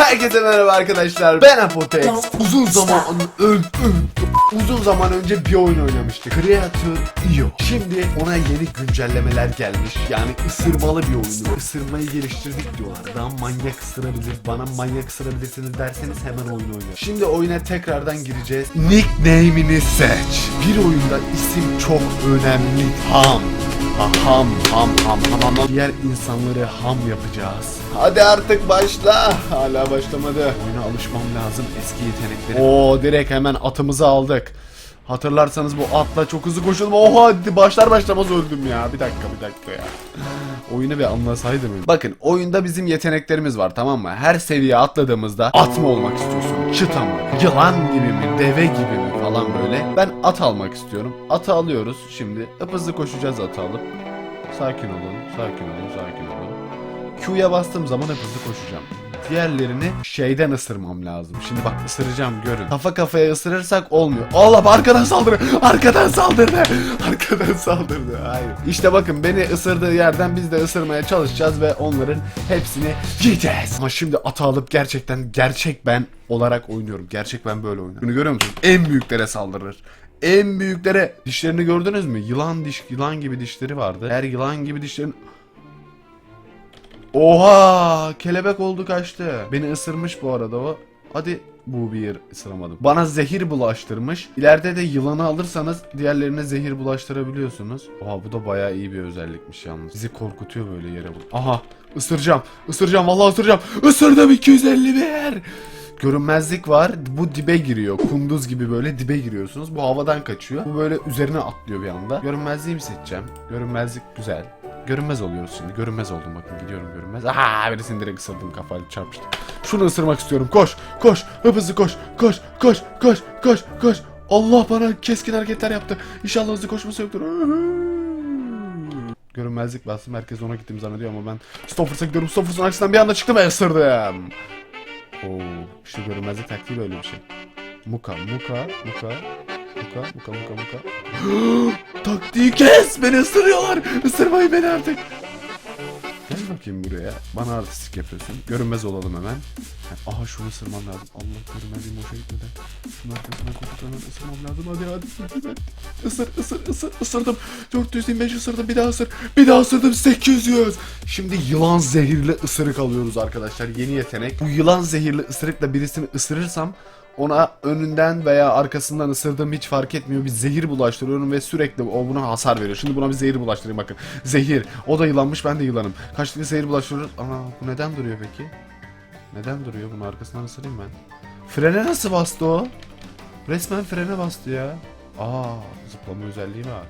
Herkese merhaba arkadaşlar. Ben Apotex. Uzun zaman uzun zaman önce bir oyun oynamıştık. Creator Io. Şimdi ona yeni güncellemeler gelmiş. Yani ısırmalı bir oyun. Isırmayı geliştirdik diyorlar. Daha manyak ısırabilir. Bana manyak ısırabilirsiniz derseniz hemen oyun oynayın. Şimdi oyuna tekrardan gireceğiz. Nickname'ini seç. Bir oyunda isim çok önemli. Ham. Ha, Ham ham ham ham ham. Diğer insanları ham yapacağız. Hadi artık başla. Hala başlamadı. Oyuna alışmam lazım eski yetenekleri. Oo direkt hemen atımızı aldık. Hatırlarsanız bu atla çok hızlı koşuyordum. Oha başlar başlamaz öldüm ya. Bir dakika bir dakika ya. Oyunu bir anlasaydım. Bakın oyunda bizim yeteneklerimiz var tamam mı? Her seviye atladığımızda at mı olmak istiyorsun? Çıta mı? Yılan gibi mi? Deve gibi mi? Falan böyle. Ben at almak istiyorum. Atı alıyoruz şimdi. Hızlı koşacağız atı alıp. Sakin olun, sakin olun, sakin olun. Q'ya bastığım zaman hep hızlı koşacağım. Diğerlerini şeyden ısırmam lazım. Şimdi bak ısıracağım görün. Kafa kafaya ısırırsak olmuyor. Allah arkadan saldırı. Arkadan saldırdı. Arkadan saldırdı. Hayır. İşte bakın beni ısırdığı yerden biz de ısırmaya çalışacağız ve onların hepsini yiyeceğiz. Ama şimdi atı alıp gerçekten gerçek ben olarak oynuyorum. Gerçek ben böyle oynuyorum. Bunu görüyor musunuz? En büyüklere saldırır. En büyüklere dişlerini gördünüz mü? Yılan diş yılan gibi dişleri vardı. Her yılan gibi dişlerin Oha! Kelebek oldu kaçtı. Beni ısırmış bu arada o. Hadi bu bir ısıramadım. Bana zehir bulaştırmış. İleride de yılanı alırsanız diğerlerine zehir bulaştırabiliyorsunuz. Oha bu da bayağı iyi bir özellikmiş yalnız. Bizi korkutuyor böyle yere bu. Aha! Isıracağım. Isıracağım. Vallahi ısıracağım. Isırdım 251. Görünmezlik var. Bu dibe giriyor. Kunduz gibi böyle dibe giriyorsunuz. Bu havadan kaçıyor. Bu böyle üzerine atlıyor bir anda. Görünmezliği mi seçeceğim? Görünmezlik güzel. Görünmez oluyoruz şimdi. Görünmez oldum bakın gidiyorum görünmez. Aha birisini direkt ısırdım kafayla çarpıştım. Şunu ısırmak istiyorum. Koş, koş, hızlı koş, koş, koş, koş, koş, koş. Allah bana keskin hareketler yaptı. İnşallah hızlı koşması yoktur. Görünmezlik bastım. Herkes ona gittim zannediyor ama ben Stoffers'a gidiyorum. Stoffers'ın arkasından bir anda çıktım ve ısırdım. Oo, işte görünmezlik taktiği böyle bir şey. Muka, muka, muka, muka, muka, muka, muka. Taktiği kes! Beni ısırıyorlar! Isırmayın beni artık! Gel bakayım buraya. Bana artistik yapıyorsun. Görünmez olalım hemen. Aha şunu ısırmam lazım. Allah görünmezliğim boşa gitmeden. Şunun arkasından kopup hemen ısırmam lazım. Hadi hadi. hadi. Isır ısır ısır ısırdım. 425 ısırdım. Bir daha ısır. Bir daha ısırdım. 800. Şimdi yılan zehirli ısırık alıyoruz arkadaşlar. Yeni yetenek. Bu yılan zehirli ısırıkla birisini ısırırsam ona önünden veya arkasından ısırdığım hiç fark etmiyor. Bir zehir bulaştırıyorum ve sürekli o buna hasar veriyor. Şimdi buna bir zehir bulaştırayım bakın. Zehir. O da yılanmış ben de yılanım. Kaç tane zehir bulaştırıyoruz? Ana bu neden duruyor peki? Neden duruyor? Bunun arkasından ısırayım ben. Frene nasıl bastı o? Resmen frene bastı ya. Aa zıplama özelliği var.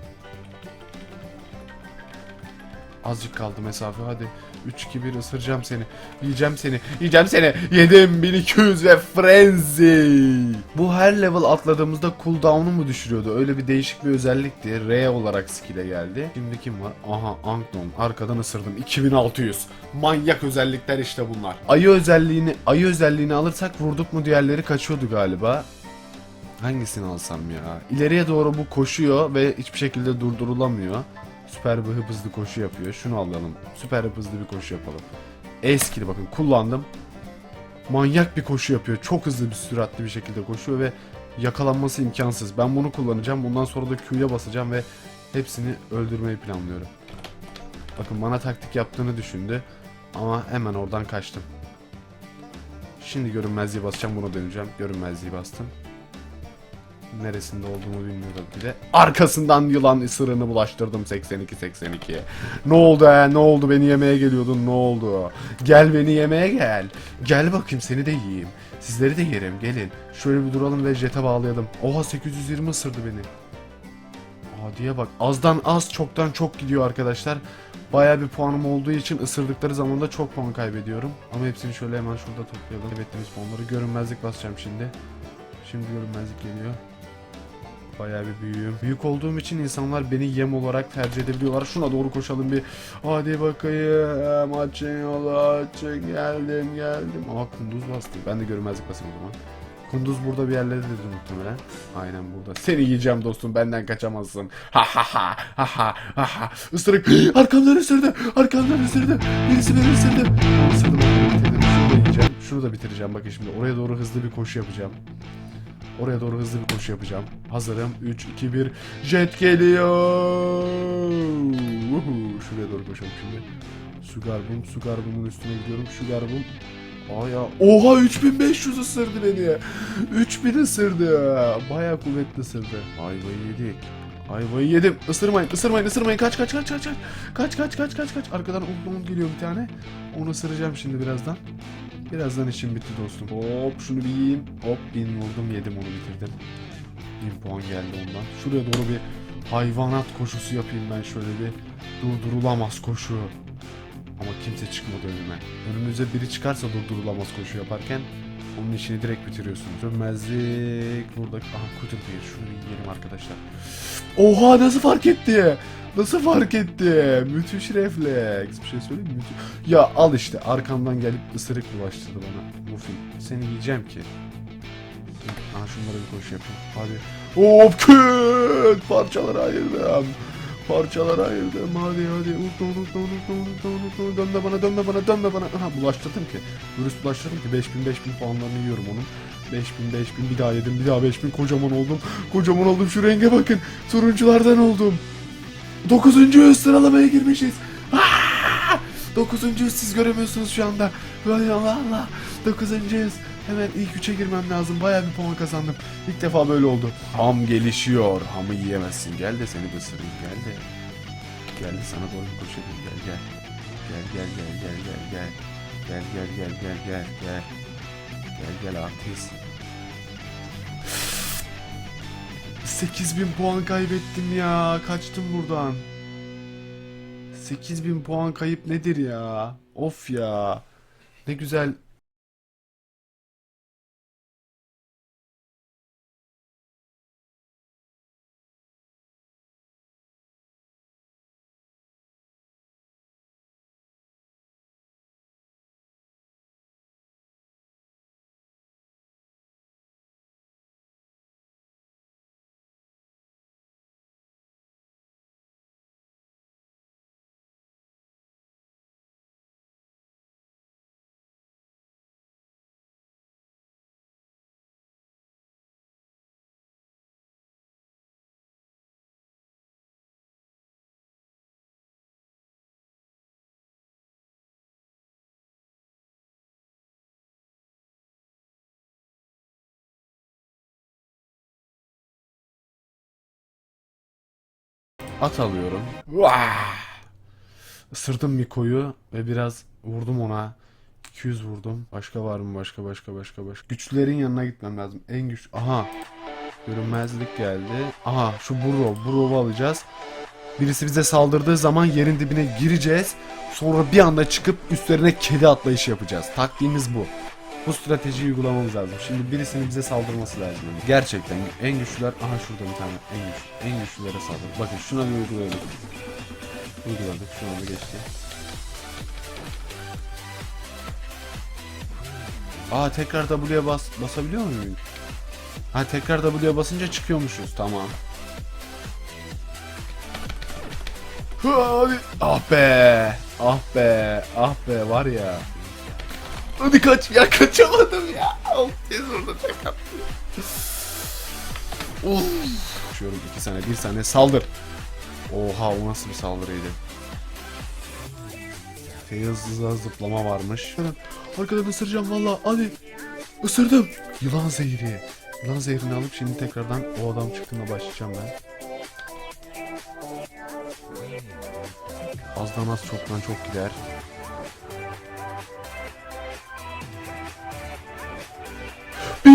Azıcık kaldı mesafe hadi. 3 2 1 ısıracağım seni. Yiyeceğim seni. Yiyeceğim seni. Yedim 1200 ve frenzy. Bu her level atladığımızda cooldown'u mu düşürüyordu? Öyle bir değişik bir özellikti. R olarak skill'e geldi. Şimdi kim var? Aha Anknon. Arkadan ısırdım. 2600. Manyak özellikler işte bunlar. Ayı özelliğini ayı özelliğini alırsak vurduk mu diğerleri kaçıyordu galiba. Hangisini alsam ya? İleriye doğru bu koşuyor ve hiçbir şekilde durdurulamıyor. Süper bir hızlı koşu yapıyor. Şunu alalım. Süper hızlı bir koşu yapalım. Eskili bakın kullandım. Manyak bir koşu yapıyor. Çok hızlı bir süratli bir şekilde koşuyor ve yakalanması imkansız. Ben bunu kullanacağım. Bundan sonra da Q'ya basacağım ve hepsini öldürmeyi planlıyorum. Bakın bana taktik yaptığını düşündü. Ama hemen oradan kaçtım. Şimdi görünmezliği basacağım. Bunu döneceğim. Görünmezliği bastım. Neresinde olduğumu bilmiyorum bir de. Arkasından yılan ısırığını bulaştırdım 82-82'ye. Ne oldu he? Ne oldu? Beni yemeye geliyordun. Ne oldu? Gel beni yemeye gel. Gel bakayım seni de yiyeyim. Sizleri de yerim. Gelin. Şöyle bir duralım ve jete bağlayalım. Oha 820 ısırdı beni. Adiye bak. Azdan az çoktan çok gidiyor arkadaşlar. Baya bir puanım olduğu için ısırdıkları zaman da çok puan kaybediyorum. Ama hepsini şöyle hemen şurada toplayalım. Kaybettiğimiz puanları görünmezlik basacağım şimdi. Şimdi görünmezlik geliyor. Bayağı bir büyüğüm. Büyük olduğum için insanlar beni yem olarak tercih edebiliyorlar. Şuna doğru koşalım bir. Hadi bakayım. Açın yolu açın. Geldim geldim. Aa kunduz bastı. Ben de görünmezlik basayım o zaman. Kunduz burada bir yerlerdedir muhtemelen. Aynen burada. Seni yiyeceğim dostum. Benden kaçamazsın. Ha ha ha ha ha ha ha. Isırık. Arkamdan ısırdı. Arkamdan ısırdı. Birisi beni ısırdı. Isırdı. Şunu da bitireceğim. Bakın şimdi oraya doğru hızlı bir koşu yapacağım. Oraya doğru hızlı bir koşu yapacağım. Hazırım. 3, 2, 1. Jet geliyor. Uhu. Şuraya doğru koşalım şimdi. Sugar Boom. Sugar Boom'un üstüne gidiyorum. Sugar Boom. Aa ya. Oha 3500 ısırdı beni. 3000 ısırdı. Bayağı kuvvetli ısırdı. Ayvayı yedik. Ayvayı yedim. Isırmayın, ısırmayın, ısırmayın. Kaç, kaç, kaç, kaç, kaç. Kaç, kaç, kaç, kaç, kaç. Arkadan umut geliyor bir tane. Onu ısıracağım şimdi birazdan. Birazdan işim bitti dostum. Hop şunu bir yiyeyim. Hop bin vurdum yedim onu bitirdim. Bin puan geldi ondan. Şuraya doğru bir hayvanat koşusu yapayım ben şöyle bir. Durdurulamaz koşu. Ama kimse çıkmadı önüme. Önünüze biri çıkarsa durdurulamaz koşu yaparken onun işini direkt bitiriyorsunuz. Dönmezlik burada. Aha kutu bir. Şunu yiyelim arkadaşlar. Oha nasıl fark etti? Nasıl fark etti? Müthiş refleks. Bir şey söyleyeyim mi? Ya al işte arkamdan gelip ısırık bulaştırdı bana. Muffin seni yiyeceğim ki. Aha şunlara bir koşu yapayım. Hadi. Hop küt! Parçalara ayırdım. Parçalara ayırdım. Hadi hadi. Unutma unutma unutma unutma unutma. Dönme bana dönme bana dönme bana. Aha bulaştırdım ki. Virüs bulaştırdım ki 5000 5000 puanlarını yiyorum onun. 5000 5000 bir daha yedim bir daha 5000 kocaman oldum. Kocaman oldum şu renge bakın. Turunculardan oldum. 9. sıralamaya girmişiz. 9. siz göremiyorsunuz şu anda. Vay Allah Allah. 9. Hemen ilk 3'e girmem lazım. Bayağı bir puan kazandım. İlk defa böyle oldu. Ham gelişiyor. Hamı yiyemezsin. Gel de seni ısırayım. Gel de. Gel de sana doğru koşayım. Gel gel. Gel gel gel gel gel gel. Gel gel gel gel gel gel. Gel gel artist. 8000 puan kaybettim ya. Kaçtım buradan. 8000 puan kayıp nedir ya? Of ya. Ne güzel At alıyorum. Vah! Isırdım Miko'yu ve biraz vurdum ona. 200 vurdum. Başka var mı? Başka başka başka başka. Güçlülerin yanına gitmem lazım. En güç. Aha. Görünmezlik geldi. Aha şu Burrow. Burrow'u alacağız. Birisi bize saldırdığı zaman yerin dibine gireceğiz. Sonra bir anda çıkıp üstlerine kedi atlayışı yapacağız. Taktiğimiz bu. Bu stratejiyi uygulamamız lazım. Şimdi birisinin bize saldırması lazım. Gerçekten en güçlüler aha şurada bir tane en güçlü. En güçlülere saldır. Bakın şuna bir uygulayalım. Uyguladık. Şu anda geçti. Aa tekrar W'ye bas basabiliyor muyum? Ha tekrar W'ye basınca çıkıyormuşuz. Tamam. Hadi. Ah be. Ah be. Ah be var ya. Hadi kaç ya kaçamadım ya. Of tez orada tek attı. Of. Koşuyorum iki saniye bir saniye saldır. Oha o nasıl bir saldırıydı. Hızlı zıplama varmış. Arkadan ısıracağım valla hadi. Isırdım. Yılan zehri. Yılan zehrini alıp şimdi tekrardan o adam çıktığında başlayacağım ben. Azdan az çoktan çok gider.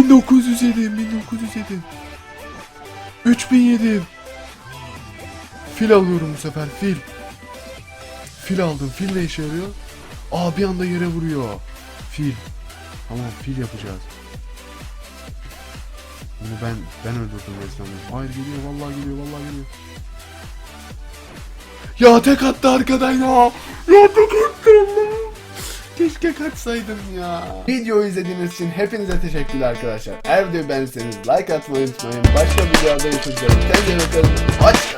Bin dokuz yüz yedim, bin dokuz yüz yedim. Üç bin yedim. Fil alıyorum bu sefer, fil. Fil aldım, fil ne işe yarıyor? Aa bir anda yere vuruyor. Fil. Tamam, fil yapacağız. Bunu ben ben öldürdüm resmen. Hayır geliyor, vallahi geliyor, vallahi geliyor. Ya tek attı arkadan ya. Ya tek attı. Keşke kaçsaydım ya. Videoyu izlediğiniz için hepinize teşekkürler arkadaşlar. Eğer videoyu beğendiyseniz like atmayı unutmayın. Başka videoda görüşmek üzere. Kendinize bakın. Hoşçakalın.